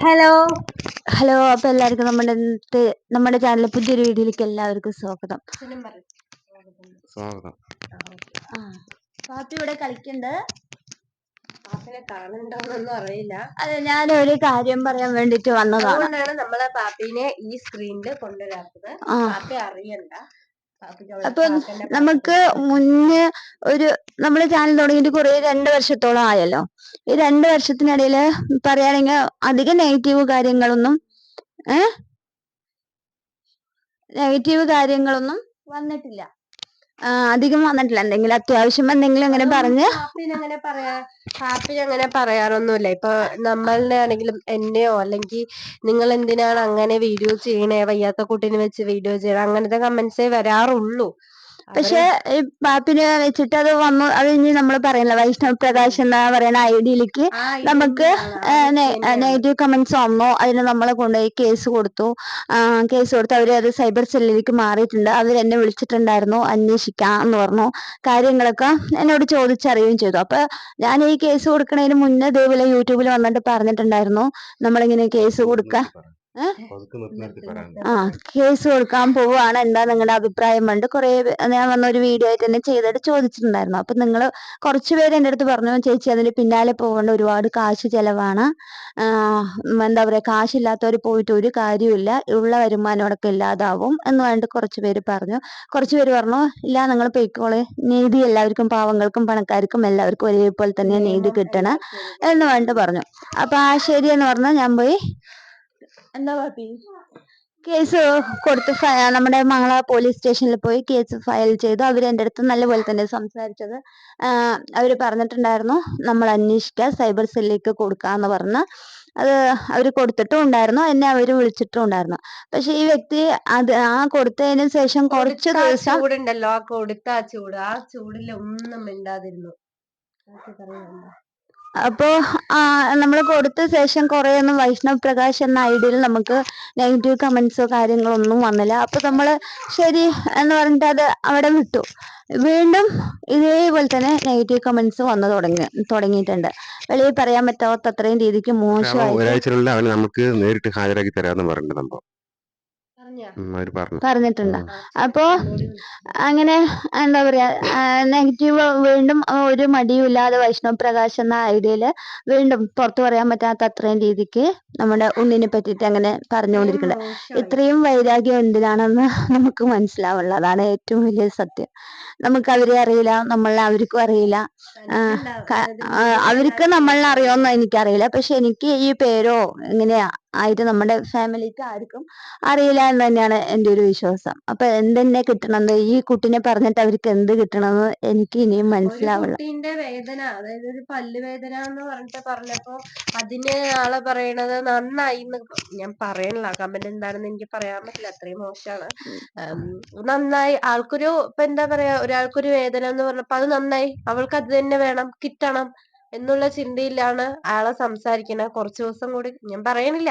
Hello hello അപ്പൊ എല്ലാവർക്കും നമ്മുടെ ഇന്നത്തെ നമ്മുടെ ചാനലിലെ പുതിയൊരു വീഡിയോയിലേക്ക് എല്ലാവർക്കും സ്വാഗതം. സ്വാഗതം. ആ പാപ്പി ഇവിടെ കളിക്കണ്ട്. പാപ്പിനെ കാണുന്നുണ്ടോന്നൊന്നും അറിയില്ല. അതെ ഞാൻ ഒരു കാര്യം പറയാൻ വേണ്ടിട്ട് വന്നതാണ് അതുകൊണ്ടാണ് നമ്മളെ പാപ്പിനെ ഈ സ്ക്രീനിൽ കൊണ്ടുവരാത്തത്. ആ. പാപ്പി അറിയണ്ട. അപ്പൊ നമുക്ക് മുന്നേ ഒരു നമ്മൾ ചാനൽ തുടങ്ങിയിട്ട് കുറെ രണ്ട് വർഷത്തോളം ആയല്ലോ. ഈ രണ്ട് വർഷത്തിനിടയിൽ പറയുകയാണെങ്കിൽ അധികം നെഗറ്റീവ് കാര്യങ്ങളൊന്നും ഏ? നെഗറ്റീവ് കാര്യങ്ങളൊന്നും വന്നിട്ടില്ല. അധികം വന്നിട്ടില്ല. എന്തെങ്കിലും അത്യാവശ്യം എന്തെങ്കിലും അങ്ങനെ പറഞ്ഞ് ഹാപ്പി അങ്ങനെ പറയാ പാപ്പിന് അങ്ങനെ പറയാറൊന്നുമില്ല ഇപ്പൊ നമ്മളുടെ ആണെങ്കിലും എന്നെയോ അല്ലെങ്കിൽ നിങ്ങൾ എന്തിനാണ് അങ്ങനെ വീഡിയോ ചെയ്യണേ? വയ്യാത്ത കുട്ടീനെ വെച്ച് വീഡിയോ ചെയ്യണേ? അങ്ങനത്തെ കമന്റ്സേ വരാറുള്ളൂ. പക്ഷെ ഈ പാപ്പിനെ വെച്ചിട്ട് അത് വന്നു. അത് ഇനി നമ്മൾ പറയണില്ല. വൈഷ്ണവ് പ്രകാശ് എന്ന പറയുന്ന ഐഡിയിലേക്ക് നമുക്ക്. നെഗറ്റീവ് കമന്റ്സ് വന്നു. അതിന് നമ്മളെ കൊണ്ടുപോയി കേസ് കൊടുത്തു. കേസ് കൊടുത്തു അവർ അത് സൈബർ സെല്ലിലേക്ക് മാറിയിട്ടുണ്ട്. അവർ എന്നെ വിളിച്ചിട്ടുണ്ടായിരുന്നു. അന്വേഷിക്കാം എന്ന് പറഞ്ഞു. കാര്യങ്ങളൊക്കെ എന്നോട് ചോദിച്ചറിയുകയും ചെയ്തു. അപ്പൊ ഞാൻ ഈ കേസ് കൊടുക്കുന്നതിന് മുന്നേ ഇതേപോലെ യൂട്യൂബിൽ വന്നിട്ട് പറഞ്ഞിട്ടുണ്ടായിരുന്നു. നമ്മളിങ്ങനെ കേസ് കൊടുക്കാൻ ആ കേസ് കൊടുക്കാൻ പോവാണ് എന്താ നിങ്ങളുടെ അഭിപ്രായം? കണ്ട് കുറെ ഞാൻ വന്ന ഒരു വീഡിയോ ആയിട്ട് തന്നെ ചെയ്തിട്ട് ചോദിച്ചിട്ടുണ്ടായിരുന്നു. അപ്പൊ നിങ്ങൾ കുറച്ച് പേര് എന്റെ അടുത്ത് പറഞ്ഞു ചേച്ചി അതിന് പിന്നാലെ പോകേണ്ട ഒരുപാട് കാശ് ചെലവാണ്. എന്താ പറയാ കാശില്ലാത്തവർ പോയിട്ട് ഒരു കാര്യമില്ല ഉള്ള വരുമാനം അടക്കം ഇല്ലാതാവും എന്ന് പറഞ്ഞിട്ട് കുറച്ച് പേര് പറഞ്ഞു. കുറച്ച് പേര് പറഞ്ഞു ഇല്ല നിങ്ങൾ പൊയ്ക്കോളെ. നീതി എല്ലാവർക്കും പാവങ്ങൾക്കും പണക്കാർക്കും എല്ലാവർക്കും ഒരേപോലെ തന്നെ നീതി കിട്ടണം എന്ന് പറഞ്ഞിട്ട് പറഞ്ഞു. അപ്പൊ ആ ശരി എന്ന് പറഞ്ഞാൽ ഞാൻ പോയി എന്താ പാപ്പി? കേസ് കൊടുത്ത് നമ്മുടെ മംഗള പോലീസ് സ്റ്റേഷനിൽ പോയി കേസ് ഫയൽ ചെയ്തു. അവർ എന്റെ അടുത്ത് നല്ലപോലെ തന്നെ സംസാരിച്ചത്. അവർ പറഞ്ഞിട്ടുണ്ടായിരുന്നു നമ്മൾ അന്വേഷിക്കുക സൈബർ സെല്ലിലേക്ക് കൊടുക്കുക എന്ന് പറഞ്ഞ്. അത് അവർ കൊടുത്തിട്ടും ഉണ്ടായിരുന്നു എന്നെ അവർ വിളിച്ചിട്ടും ഉണ്ടായിരുന്നു. പക്ഷെ ഈ വ്യക്തി അത് ആ കൊടുത്തതിന് ശേഷം കുറച്ച് ദിവസം ചൂടുണ്ടല്ലോ ആ കൊടുത്ത ആ ചൂട്. ആ ചൂടിൽ ഒന്നും മിണ്ടാതിരുന്നു. പാപ്പി ആ അപ്പോ നമ്മൾ കൊടുത്ത ശേഷം കുറെ ഒന്നും വൈഷ്ണവ് പ്രകാശ് എന്ന ഐഡിയിൽ നമുക്ക് നെഗറ്റീവ് കമന്റ്സോ കാര്യങ്ങളോ ഒന്നും വന്നില്ല. അപ്പൊ നമ്മൾ ശരി എന്ന് പറഞ്ഞിട്ട് അത് അവിടെ വിട്ടു. വീണ്ടും ഇതേപോലെ തന്നെ നെഗറ്റീവ് കമന്റ്സ് വന്നു തുടങ്ങി തുടങ്ങിയിട്ടുണ്ട്. വെളിയിൽ പറയാൻ പറ്റാത്ത അത്രയും രീതിക്ക് മോശമായി ഒരാഴ്ചയിലുള്ള അവന് നമുക്ക് നേരിട്ട് ഹാജരാക്കി തരാമെന്ന് പറഞ്ഞിട്ട് സംഭവം പറഞ്ഞോ? ഉം, അവർ പറഞ്ഞു പറഞ്ഞിട്ടുണ്ട്. അപ്പോ. അങ്ങനെ എന്താ പറയാ നെഗറ്റീവ് വീണ്ടും ഒരു മടിയും ഇല്ലാതെ വൈഷ്ണവ് പ്രകാശ് എന്ന ഐഡിയയിൽ വീണ്ടും പുറത്തു പറയാൻ പറ്റാത്ത അത്രയും രീതിക്ക് നമ്മുടെ ഉണ്ണിനെ പറ്റിയിട്ട് അങ്ങനെ പറഞ്ഞുകൊണ്ടിരിക്കുന്നുണ്ട്. ഇത്രയും വൈരാഗ്യം എന്തിനാണെന്ന് നമുക്ക് മനസ്സിലാവുള്ള. അതാണ് ഏറ്റവും വലിയ സത്യം. നമുക്ക് അവരെ അറിയില്ല നമ്മളെ അവർക്കും അറിയില്ല. അവർക്ക് നമ്മളെ അറിയുമെന്ന് എനിക്കറിയില്ല. പക്ഷെ എനിക്ക് ഈ പേരോ എങ്ങനെയാ ആയിട്ട് നമ്മുടെ ഫാമിലിക്ക് ആർക്കും അറിയില്ല എന്ന് തന്നെയാണ് എന്റെ ഒരു വിശ്വാസം. അപ്പൊ എന്തെന്നെ കിട്ടണമെന്ന് ഈ കുട്ടിനെ പറഞ്ഞിട്ട് അവർക്ക് എന്ത് കിട്ടണമെന്ന് എനിക്ക് ഇനിയും മനസ്സിലാവില്ല കുട്ടീന്റെ വേദന അതായത് ഒരു പല്ല് വേദന എന്ന് പറഞ്ഞിട്ട് പറഞ്ഞപ്പോ അതിന് ആളെ പറയണത് നന്നായി ഞാൻ പറയണില്ല. കമന്റ് എന്താണെന്ന് എനിക്ക് പറയാൻ പറ്റില്ല. അത്രയും മോശമാണ്. നന്നായി ആൾക്കൊരു ഇപ്പൊ എന്താ പറയാ ഒരാൾക്കൊരു വേദന എന്ന് പറഞ്ഞപ്പോ അത് നന്നായി. അവൾക്ക് അത് തന്നെ വേണം കിട്ടണം. എന്നുള്ള ചിന്തയിലാണ് ആളെ സംസാരിക്കുന്നത് കുറച്ചു ദിവസം കൂടി ഞാൻ പറയണില്ല.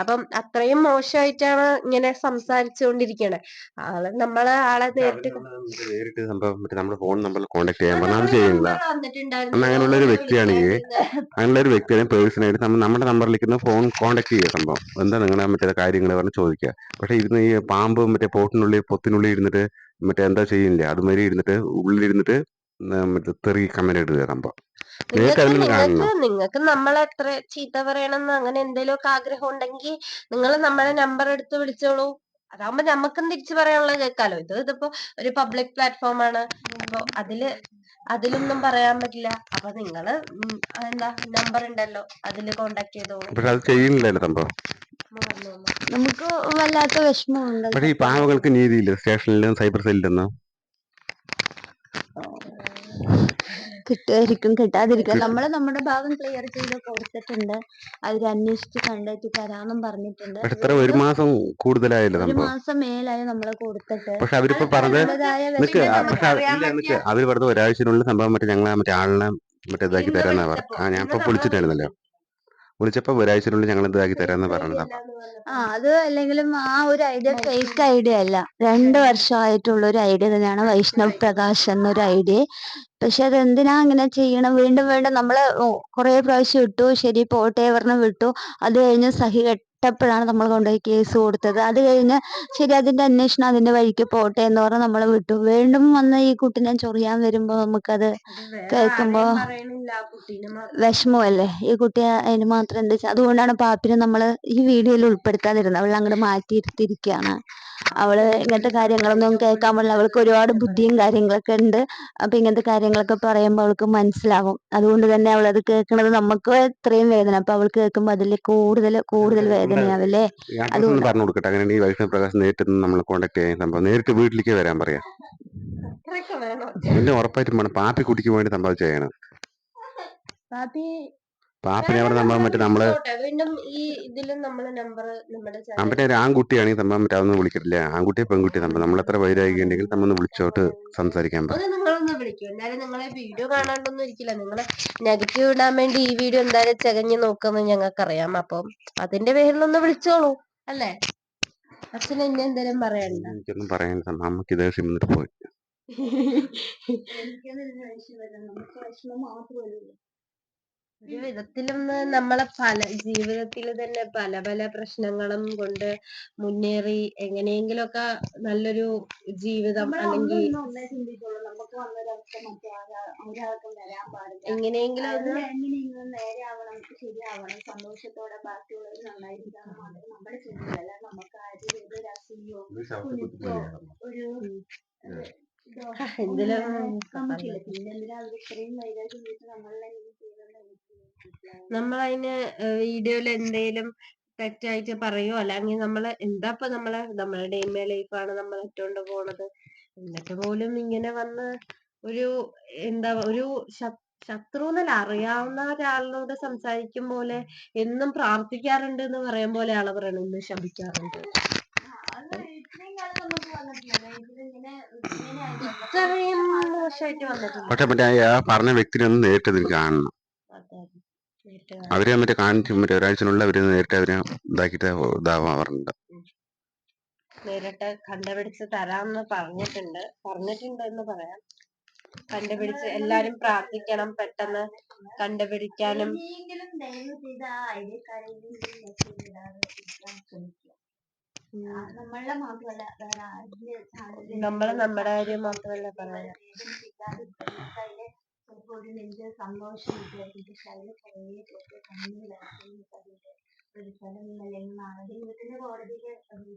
അപ്പം അത്രയും മോശമായിട്ടാണ് ഇങ്ങനെ സംസാരിച്ചുകൊണ്ടിരിക്കണേ. ആൾ നമ്മൾ ആളെ നേരിട്ട് നേരിട്ട് സംഭവം നമ്മുടെ ഫോൺ നമ്പറിൽ കോൺടാക്ട് ചെയ്യാൻ പറഞ്ഞു ചെയ്യുന്നില്ല. number വന്നിട്ടുണ്ടായിരുന്നു. അന്ന് അങ്ങനെയുള്ള ഒരു വ്യക്തിയാണെങ്കിൽ അങ്ങനെയുള്ള ഒരു വ്യക്തിയാണെങ്കിൽ പേഴ്സണായിട്ട് നമ്മുടെ നമ്പറിലേക്ക് ഫോൺ കോൺടാക്ട് ചെയ്യുക സംഭവം. എന്താ നിങ്ങളെ മറ്റേ കാര്യങ്ങൾ പറഞ്ഞ് ചോദിക്കുക. പക്ഷെ ഇരുന്ന് ഈ പാമ്പ് മറ്റേ പോട്ടിനുള്ളിൽ പൊത്തിനുള്ളിൽ ഇരുന്നിട്ട് മറ്റേ എന്താ ചെയ്യില്ല അതുമാതിരി ഇരുന്നിട്ട് ഉള്ളിലിരുന്നിട്ട് മറ്റേ തെറി കമന്റ് ഇടുക സംഭവം. നിങ്ങൾക്ക് നിങ്ങൾക്ക് നമ്മളെ എത്ര ചീത്ത പറയണമെന്ന് അങ്ങനെ എന്തെങ്കിലുമൊക്കെ ആഗ്രഹം ഉണ്ടെങ്കിൽ നിങ്ങൾ നമ്മളെ നമ്പർ എടുത്ത് വിളിച്ചോളൂ. അതാവുമ്പോ നമുക്കും തിരിച്ചു പറയാനുള്ളത് കേൾക്കാലോ. ഇത് ഇതിപ്പോ ഒരു പബ്ലിക് പ്ലാറ്റ്ഫോം ആണ്. അപ്പൊ അതിൽ അതിലൊന്നും പറയാൻ പറ്റില്ല. അപ്പൊ നിങ്ങൾ എന്താ നമ്പർ ഉണ്ടല്ലോ അതിൽ കോണ്ടാക്ട് ചെയ്തോളൂ. പക്ഷെ അത് ചെയ്യുന്നില്ലല്ലോ സംഭവം. നമുക്ക് വല്ലാത്ത വിഷമമുണ്ട് പക്ഷെ ഈ പാവങ്ങൾക്ക് നീതിയില്ല. സ്റ്റേഷനിലും സൈബർ സെല്ലിലും കിട്ടുമായിരിക്കും കിട്ടാതിരിക്കും. നമ്മൾ നമ്മുടെ ഭാഗം ക്ലിയർ ചെയ്ത് കൊടുത്തിട്ടുണ്ട്. അവർ അന്വേഷിച്ച് കണ്ടെത്തി തരാമെന്നും പറഞ്ഞിട്ടുണ്ട്. പക്ഷെ ഒരു മാസം കൂടുതലായല്ലോ ഒരു മാസം മേലായി നമ്മൾ കൊടുത്തിട്ട്. പക്ഷെ അവരിപ്പോ പറഞ്ഞത് നിക്ക് പക്ഷെ നിക്ക് അവർ പറഞ്ഞത് ഒരാഴ്ചയിലുള്ള സംഭവം മറ്റേ ഞങ്ങളെ മറ്റേ ആളിനെ മറ്റേ ഇതാക്കി തരാന്നാ പറഞ്ഞു ആ ഞാൻ ഇപ്പൊ നമ്മളെ വിളിച്ചിട്ടായിരുന്നല്ലോ വിളിച്ചപ്പോ ഒരാഴ്ചയിനുള്ളിൽ ഞങ്ങൾ ഇതാക്കി തരാന്ന് പറഞ്ഞത്. ആ അത് അല്ലെങ്കിലും ആ ഒരു ഐഡിയ ഫേക്ക് ഐഡിയ അല്ല. രണ്ട് വർഷമായിട്ടുള്ള ഒരു ഐഡിയ തന്നെയാണ് വൈഷ്ണവ് പ്രകാശ് എന്നൊരു ഐഡിയ. പക്ഷെ അത് എന്തിനാ അങ്ങനെ ചെയ്യണം? വീണ്ടും വീണ്ടും നമ്മൾ കുറെ പ്രാവശ്യം ഇട്ടു. ശരി പോട്ടെ പറഞ്ഞ് വിട്ടു. അത് കഴിഞ്ഞ് സഹി കെട്ടപ്പോഴാണ് നമ്മൾ കൊണ്ടുപോയി കേസ് കൊടുത്തത്. അത് കഴിഞ്ഞ് ശരി അതിന്റെ അന്വേഷണം അതിന്റെ വഴിക്ക് പോട്ടെ എന്ന് പറഞ്ഞ് നമ്മൾ വിട്ടു. വീണ്ടും വന്ന് ഈ കുട്ടിനെ ചൊറിയാൻ വരുമ്പോ നമുക്കത് കേൾക്കുമ്പോ വിഷമമല്ലേ? ഈ കുട്ടി അതിന് മാത്രം എന്താ വെച്ചാൽ അതുകൊണ്ടാണ് പാപ്പിനെ നമ്മൾ ഈ വീഡിയോയിൽ ഉൾപ്പെടുത്താതിരുന്നത്. അവൾ അങ്ങോട്ട് മാറ്റിയിരുത്തിയിരിക്കുകയാണ്. അവൾ ഇങ്ങനത്തെ കാര്യങ്ങളൊന്നും കേൾക്കാൻ പാടില്ല. അവൾക്ക് ഒരുപാട് ബുദ്ധിയും കാര്യങ്ങളൊക്കെ ഉണ്ട്. അപ്പൊ ഇങ്ങനത്തെ കാര്യങ്ങളൊക്കെ പറയുമ്പോൾ അവൾക്ക് മനസ്സിലാവും. അതുകൊണ്ട് തന്നെ അവൾ അത് കേൾക്കണത് നമുക്ക് ഇത്രയും വേദന. അപ്പൊ അവൾ കേൾക്കുമ്പോൾ അതിൽ കൂടുതൽ കൂടുതൽ വേദനയാവില്ലേ അഡ്രസ് പറഞ്ഞു കൊടുക്കട്ടെ. അങ്ങനെ ഈ വൈഷ്ണവ് പ്രകാശ് നേരിട്ട് നമ്മൾ കോൺടാക്ട് ചെയ്യാൻ സംഭവം. നേരിട്ട് വീട്ടിലേക്ക് വരാൻ പറയാം. പിന്നെ ഉറപ്പായിട്ടും വേണം. പാപ്പി കുട്ടിക്ക് വേണ്ടി സംഭവം ചെയ്യണം. പാപ്പി പാപ്പിനെ അവിടെ നമ്മൾ മറ്റേ നമ്മൾ. വീണ്ടും ഈ ഇതിലും നമ്മൾ നമ്പർ നമ്മുടെ ഒരു ആൺകുട്ടിയാണെങ്കിൽ മറ്റേ അതൊന്നും വിളിക്കില്ല ആൺകുട്ടിയെ പെൺകുട്ടിയെ സംഭവം. നമ്മൾ എത്ര വൈരാഗ്യണ്ടെങ്കിൽ നമ്മൊന്ന് വിളിച്ചോട്ട് സംസാരിക്കാൻ പറ. നിങ്ങളൊന്ന് വിളിക്കൂ. എന്തായാലും നിങ്ങളെ വീഡിയോ കാണാണ്ടൊന്നും ഇരിക്കില്ല. നിങ്ങളെ നെഗറ്റീവ് ഇടാൻ വേണ്ടി ഈ വീഡിയോ എന്തായാലും ചകഞ്ഞ് നോക്കുമെന്ന് ഞങ്ങൾക്കറിയാം. അപ്പം അതിന്റെ പേരിലൊന്ന് വിളിച്ചോളൂ അല്ലേ? അച്ഛൻ എന്നെ എന്തേലും പറയണ്ട. എനിക്കൊന്നും പറയാൻ ഇതേ പോയി. ഒരു വിധത്തിലും നമ്മളെ പല ജീവിതത്തിൽ തന്നെ പല പല പ്രശ്നങ്ങളും കൊണ്ട് മുന്നേറി എങ്ങനെയെങ്കിലുമൊക്കെ നല്ലൊരു ജീവിതം അല്ലെങ്കിൽ നമുക്ക് വന്നൊരവസ്ഥ മറ്റൊരാൾക്കും വരാൻ പാടില്ല. എങ്ങനെയെങ്കിലും അത് ഒന്ന് എങ്ങനെയെങ്കിലും നേരെയാവണം ശരിയാവണം സന്തോഷത്തോടെ നന്നായിരിക്കാണ് നമ്മുടെ ചിന്തയല്ല നമുക്ക് ആരും ഏതൊരു അസുഖയോ ഒരു പിന്നെ എന്തിനാ അവർ ഇത്രയും നമ്മളെ എനിക്ക് അതിന് നമ്മളതിന് വീഡിയോയിൽ എന്തെങ്കിലും തെറ്റായിട്ട് പറയോ? അല്ലെങ്കിൽ നമ്മൾ എന്താ ഇപ്പൊ നമ്മളെ നമ്മളെ ഡെയിമേ ലൈഫാണ് നമ്മൾ ഇട്ടുകൊണ്ട് പോണത്? എന്നിട്ട് പോലും ഇങ്ങനെ വന്ന് ഒരു എന്താ ഒരു ശത്രു എന്നല്ല അറിയാവുന്ന ഒരാളോട് സംസാരിക്കും പോലെ എന്നും പ്രാർത്ഥിക്കാറുണ്ട് എന്ന് പറയും പോലെ ആളെ പറയണം ഇന്ന് ശപിക്കാറുണ്ട്. ഇത്രയും മോശമായിട്ട് വന്നിട്ടുണ്ട്. പക്ഷെ മറ്റേ ആ പറഞ്ഞ വ്യക്തിനെ ഒന്ന് നേരിട്ട് കാണണം. അവരെ മറ്റേ കാണിച്ചു മറ്റേ ഒരാഴ്ചനുള്ള അവർ നേരിട്ട് അവരെ ഇതാക്കിട്ട് ഇതാവാറുണ്ട് നേരിട്ട് കണ്ടുപിടിച്ച് തരാമെന്ന് പറഞ്ഞിട്ടുണ്ട്. പറഞ്ഞിട്ടുണ്ട് എന്ന് പറയാം. കണ്ടുപിടിച്ച് എല്ലാരും പ്രാർത്ഥിക്കണം. പെട്ടെന്ന് കണ്ടുപിടിക്കാനും നമ്മൾ നമ്മുടെ കാര്യം മാത്രമല്ല പറയാ നെഞ്ച് സന്തോഷം അതിന് കുറേ പേർക്ക് കണ്ണീരായിരിക്കും അതിന്റെ പ്രതിഫലം അല്ലെങ്കിൽ നാളെ ദൈവത്തിന്റെ കോടതിയിൽ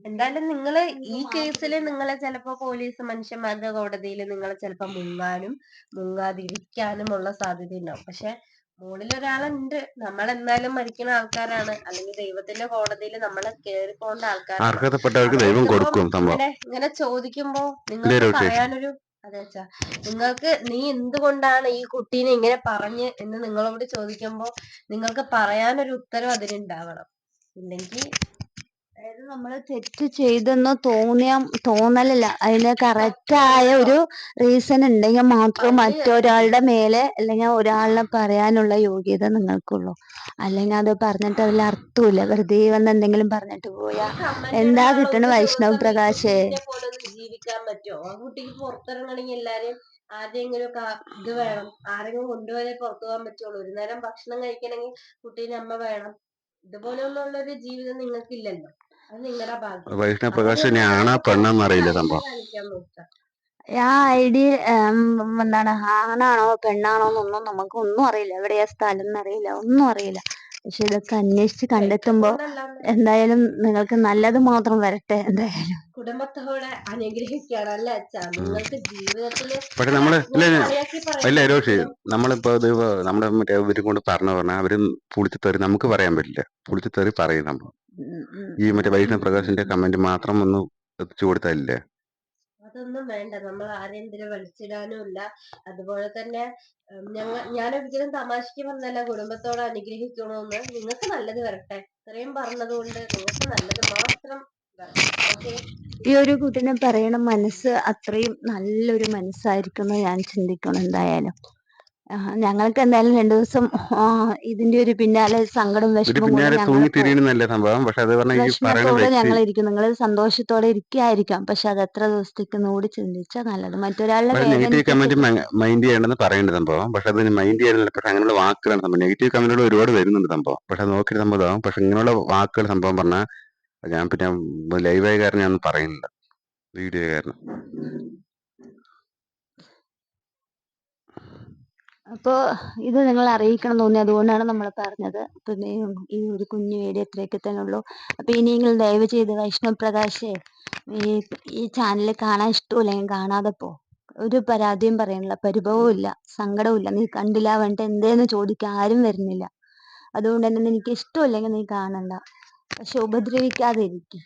എന്തായാലും നിങ്ങൾ ഈ കേസിൽ നിങ്ങളെ ചിലപ്പോ പോലീസ് മനുഷ്യന്മാരുടെ കോടതിയിൽ നിങ്ങളെ ചിലപ്പോ മുങ്ങാനും മുങ്ങാതിരിക്കാനും ഉള്ള സാധ്യത ഉണ്ടാവും. പക്ഷെ മുകളിൽ ഒരാളുണ്ട്. നമ്മൾ എന്തായാലും മരിക്കുന്ന ആൾക്കാരാണ്. അല്ലെങ്കിൽ ദൈവത്തിന്റെ കോടതിയിൽ നമ്മൾ കേറി പോകേണ്ട ആൾക്കാരാണ്. അർഹതപ്പെട്ടവർക്ക് ദൈവം കൊടുക്കും ഇങ്ങനെ ചോദിക്കുമ്പോ നിങ്ങൾക്ക് പറയാനൊരു അതെ അച്ഛാ. നിങ്ങൾക്ക് നീ എന്തുകൊണ്ടാണ് ഈ കുട്ടീനെ ഇങ്ങനെ പറഞ്ഞ് എന്ന് നിങ്ങളോട് ചോദിക്കുമ്പോ നിങ്ങൾക്ക് പറയാനൊരു ഉത്തരം അതിനുണ്ടാവണം. ഇല്ലെങ്കിൽ അതായത് നമ്മൾ തെറ്റ് ചെയ്തെന്ന് തോന്നിയ തോന്നലല്ല. അതിന് correct ആയ ഒരു റീസൺ ഉണ്ടെങ്കിൽ മാത്രം മറ്റൊരാളുടെ മേലെ അല്ലെങ്കിൽ ഒരാളിനെ പറയാനുള്ള യോഗ്യത നിങ്ങൾക്കുള്ളൂ. അല്ലെങ്കിൽ അത് പറഞ്ഞിട്ട് അതിൽ അർത്ഥമില്ല. വെറുതെ വന്ന് എന്തെങ്കിലും പറഞ്ഞിട്ട് പോയാ എന്താ കിട്ടണ വൈഷ്ണവ് പ്രകാശേ? ജീവിക്കാൻ പറ്റുമോ? ആ കുട്ടിക്ക് പുറത്തിറങ്ങണമെങ്കിൽ എല്ലാരും ആരെങ്കിലും ഇത് വേണം. ആരെങ്കിലും കൊണ്ടുപോയാലേ പുറത്തു പോകാൻ പറ്റുള്ളൂ. ഒരു നേരം ഭക്ഷണം കഴിക്കണമെങ്കിൽ കുട്ടീനെ അമ്മ വേണം. ഇതുപോലെയുള്ള ഒരു ജീവിതം നിങ്ങൾക്കില്ലല്ലോ. അത് നിങ്ങളുടെ ഭാഗ്യം. വൈഷ്ണവ് പ്രകാശ് അതൊന്നും ഇനി ആണാ പെണ്ണെന്ന് അറിയില്ല സംഭവം. ആ ഐ ഡി എന്താണ് ആണാണോ പെണ്ണാണോ എന്നൊന്നും നമുക്ക് ഒന്നും അറിയില്ല. എവിടെയാ സ്ഥലം എന്നറിയില്ല ഒന്നും അറിയില്ല. പക്ഷെ ഇതൊക്കെ അന്വേഷിച്ച് കണ്ടെത്തുമ്പോ എന്തായാലും നിങ്ങൾക്ക് നല്ലത് മാത്രം വരട്ടെ എന്തായാലും. കുടുംബത്തോടെ അനുഗ്രഹിക്കുകയാണ് അല്ലേ അച്ഛാ? നിങ്ങൾക്ക് ജീവിതത്തിൽ പക്ഷെ നമ്മൾ അല്ല രോഷി നമ്മളിപ്പോ ഇത് നമ്മുടെ മറ്റേ ഇവരും കൊണ്ട് പറഞ്ഞു പറഞ്ഞാൽ അവർ പുളിച്ചു തെറി നമുക്ക് പറയാൻ പറ്റില്ല. പുളിച്ചു തെറി പറയും ഉം ഈ. മറ്റേ വൈഷ്ണവ് പ്രകാശിന്റെ കമന്റ് മാത്രം ഒന്ന് എത്തിച്ചു കൊടുത്താലില്ലേ? അതൊന്നും വേണ്ട. നമ്മൾ ആരെയും ഇതിൽ വലിച്ചിടാനും ഇല്ല. അതുപോലെ തന്നെ ഞാൻ ഞങ്ങ ഞാനൊരിക്കലും തമാശക്ക് പറഞ്ഞല്ല കുടുംബത്തോടെ അനുഗ്രഹിക്കണമെന്ന് നിങ്ങൾക്ക് നല്ലത് വരട്ടെ. ഇത്രയും പറഞ്ഞതുകൊണ്ട് നിങ്ങൾക്ക് നല്ലത് മാത്രം ഈ ഒരു കുട്ടിനെ പറയണ മനസ്സ് അത്രയും നല്ലൊരു മനസ്സായിരിക്കും ഞാൻ ചിന്തിക്കണം എന്തായാലും. ഞങ്ങൾക്ക് എന്തായാലും രണ്ടു ദിവസം ഇതിന്റെ ഒരു പിന്നാലെ സങ്കടം വിഷമം സംഭവം. പക്ഷെ അത് വിഷമത്തോടെ ഞങ്ങൾ ഇരിക്കും. നിങ്ങൾ സന്തോഷത്തോടെ ഇരിക്കായിരിക്കാം. പക്ഷെ അത് എത്ര ദിവസത്തേക്ക് കൂടി ചിന്തിച്ചാൽ നല്ലത്. മറ്റൊരാളുടെ നെഗറ്റീവ് കമന്റ് മൈൻഡ് ചെയ്യേണ്ടെന്ന് പറയേണ്ട സംഭവം. പക്ഷെ അത് മൈൻഡ് പക്ഷെ അങ്ങനെയുള്ള വാക്കുകളാണ് സംഭവം. നെഗറ്റീവ് കമന്റുകൾ ഒരുപാട് വരുന്നുണ്ട് സംഭവം. പക്ഷെ നോക്കിയിട്ട് സംഭവം പക്ഷെ ഇങ്ങനെയുള്ള വാക്കുകൾ സംഭവം പറഞ്ഞാൽ ഞാൻ പിന്നെ ലൈവായ കാരണം ഞാൻ പറയുന്നില്ല. വീഡിയോ കാരണം. അപ്പോൾ ഇത് നിങ്ങൾ അറിയിക്കണം തോന്നി. അതുകൊണ്ടാണ് നമ്മൾ പറഞ്ഞത്. പിന്നെ ഈ ഒരു കുഞ്ഞു വീഡിയോ ഇത്രയൊക്കെ തന്നെ ഉള്ളൂ. അപ്പോൾ നിങ്ങൾ ദയവ് ചെയ്ത് വൈഷ്ണവ് പ്രകാശേ ഈ ഈ ചാനൽ കാണാൻ ഇഷ്ടമില്ലെങ്കിൽ കാണാതെ പോ. ഒരു പരാതിയും പറയണില്ല. പരിഭവവും ഇല്ല. സങ്കടവും ഇല്ല. നീ കണ്ടില്ല വേണ്ട എന്തേന്ന് ചോദിക്കാൻ ആരും വരുന്നില്ല. അതുകൊണ്ട് തന്നെ നിനക്ക് ഇഷ്ടമില്ലെങ്കിൽ നീ കാണണ്ട. പക്ഷെ ഉപദ്രവിക്കാതെ ഇരിക്കും.